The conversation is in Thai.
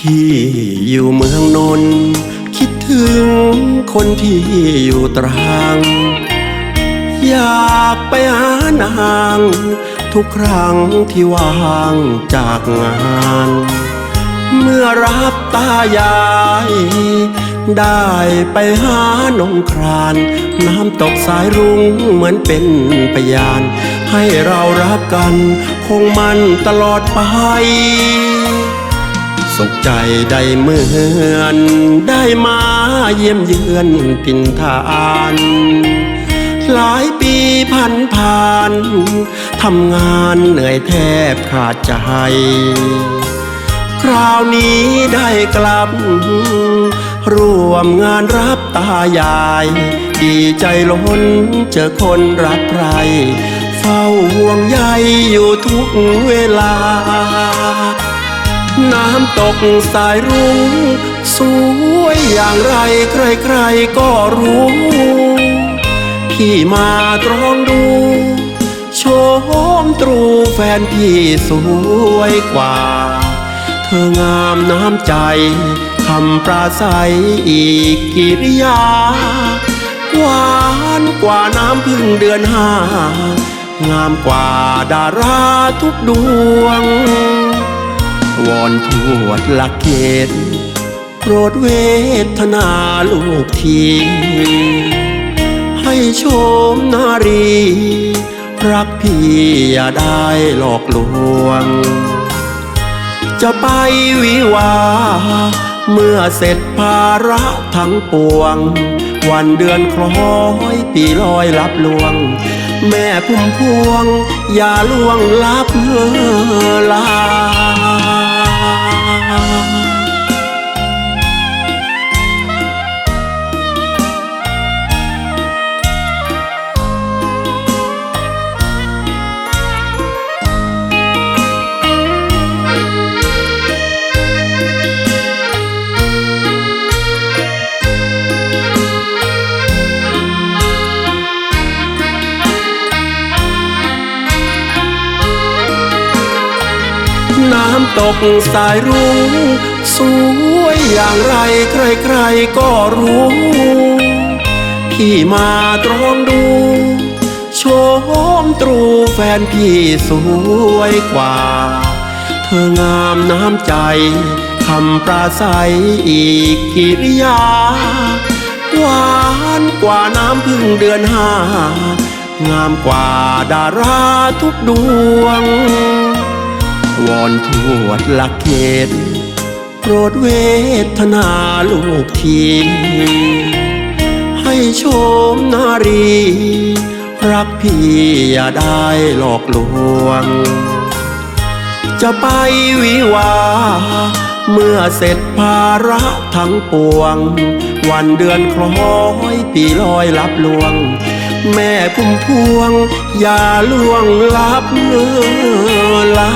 ที่อยู่เมืองนนท์คิดถึงคนที่อยู่ตรัง อยากไปหานาง ทุกครั้งที่ว่างจากงาน เมื่อรับตายาย ได้ไปหานงคราน น้ำตกสายรุ้งเหมือนเป็นพยาน ให้เรารักกันคงมันตลอดไป สุขใจได้เมือนได้มาเยี่ยมเยือนถิ่นฐาน หลายปีผ่านผ่านทำงานเหนื่อยแทบขาดใจ คราวนี้ได้กลับ ร่วมงานรับตายาย ดีใจล้นเจอคนรักใครเฝ้าห่วงใยอยู่ทุกเวลา น้ำตกสายรุ้งสวยอย่างไรใครๆก็รู้ พี่มาตรองดู โชมตรูแฟนพี่สวยกว่า เธองามน้ำใจคำปราศัยอีกกิริยา หวานกว่าน้ำพึ่งเดือนห้างามกว่าดาราทุกดวง วอนทวดหลักเกณฑ์โปรดเวทนาลูกที ให้ชมนารี รักพี่อย่าได้หลอกลวง จะไปวิวา เมื่อเสร็จภาระทั้งปวง วันเดือนคล้อยปีลอยรับลวงแม่พุ่มพวง อย่าล่วงลับเลอลา น้ำตกสายรุ้งสวยอย่างไรใครๆก็รู้ พี่มาตรองดู โชมตรูแฟนพี่สวยกว่า เธองามน้ำใจคำปราศัยอีกกิริยา หวานกว่าน้ำพึ่งเดือนห้างามกว่าดาราทุกดวง วอนทวดหลักเกณฑ์โปรดเวทนาลูกทีให้ชมนารี รักพี่อย่าได้หลอกลวง จะไปวิวา เมื่อเสร็จภาระทั้งปวง วันเดือนคล้อยปีลอยรับลวง แม่พุ่มพวง อย่าล่วงลับเลอลา